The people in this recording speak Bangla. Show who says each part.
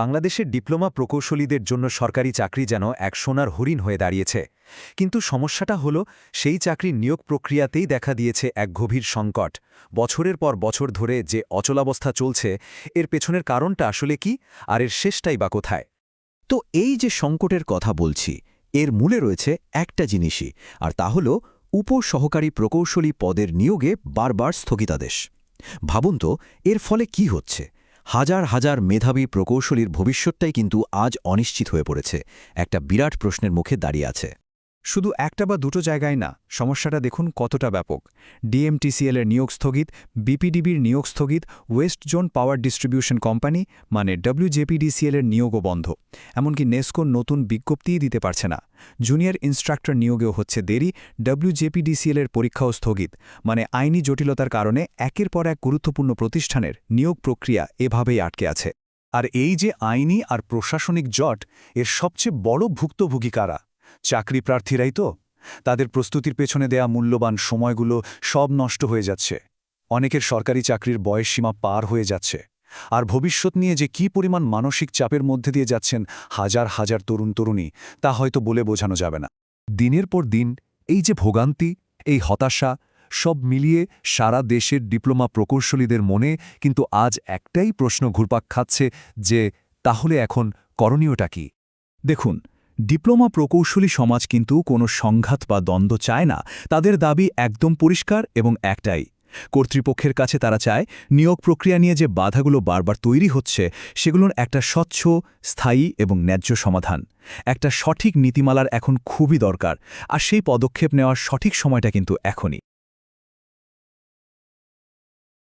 Speaker 1: বাংলাদেশের ডিপ্লোমা প্রকৌশলীদের জন্য সরকারি চাকরি যেন এক সোনার হরিণ হয়ে দাঁড়িয়েছে। কিন্তু সমস্যাটা হলো, সেই চাকরির নিয়োগ প্রক্রিয়াতেই দেখা দিয়েছে এক গভীর সংকট। বছরের পর বছর ধরে যে অচলাবস্থা চলছে, এর পেছনের কারণটা আসলে কি, আর এর শেষটাই বা কোথায়?
Speaker 2: তো এই যে সংকটের কথা বলছি, এর মূলে রয়েছে একটা জিনিসই, আর তা হল উপসহকারী প্রকৌশলী পদের নিয়োগে বারবার স্থগিতাদেশ। ভাবুন তো, এর ফলে কি হচ্ছে? হাজার হাজার মেধাবী প্রকৌশলীর ভবিষ্যৎটাই কিন্তু আজ অনিশ্চিত হয়ে পড়েছে। একটা বিরাট প্রশ্নের মুখে দাঁড়িয়ে আছে।
Speaker 3: শুধু একটা বা দুটো জায়গায় না, সমস্যাটা দেখুন কতটা ব্যাপক। ডিএমটিসিএল এর নিয়োগ স্থগিত, বিপিডিবির নিয়োগ স্থগিত, west zone power distribution company মানে W Z P D C L এর নিয়োগও বন্ধ। এমনকি নেস্কোর নতুন বিজ্ঞপ্তিই দিতে পারছে না। জুনিয়র ইনস্ট্রাক্টর নিয়োগেও হচ্ছে দেরি ডব্লিউজেপিডিসিএল এর পরীক্ষাও স্থগিত। মানে আইনি জটিলতার কারণে একের পর এক গুরুত্বপূর্ণ প্রতিষ্ঠানের নিয়োগ প্রক্রিয়া এভাবেই আটকে আছে।
Speaker 4: আর এই যে আইনি আর প্রশাসনিক জট, এর সবচেয়ে বড় ভুক্তভোগী কারা? চাকরি প্রার্থীরাই তো। তাদের প্রস্তুতির পেছনে দেয়া মূল্যবান সময়গুলো সব নষ্ট হয়ে যাচ্ছে। অনেকের সরকারি চাকরির বয়সসীমা পার হয়ে যাচ্ছে। আর ভবিষ্যৎ নিয়ে যে কি পরিমাণ মানসিক চাপের মধ্যে দিয়ে যাচ্ছেন হাজার হাজার তরুণ তরুণী, তা হয়তো বলে বোঝানো যাবে না।
Speaker 5: দিনের পর দিন এই যে ভোগান্তি, এই হতাশা, সব মিলিয়ে সারা দেশের ডিপ্লোমা প্রকৌশলীদের মনে কিন্তু আজ একটাই প্রশ্ন ঘুরপাক খাচ্ছে যে, তাহলে এখন করণীয়টা কি?
Speaker 3: দেখুন ডিপ্লোমা প্রকৌশলী সমাজ কিন্তু কোনো সংঘাত বা দ্বন্দ্ব চায় না। তাদের দাবি একদম পরিষ্কার এবং একটাই। কর্তৃপক্ষের কাছে তারা চায়, নিয়োগ প্রক্রিয়া নিয়ে যে বাধাগুলো বারবার তৈরি হচ্ছে, সেগুলোর একটা স্বচ্ছ, স্থায়ী এবং ন্যায্য সমাধান। একটা সঠিক নীতিমালার এখন খুবই দরকার, আর সেই পদক্ষেপ নেওয়ার সঠিক সময়টা কিন্তু এখনই।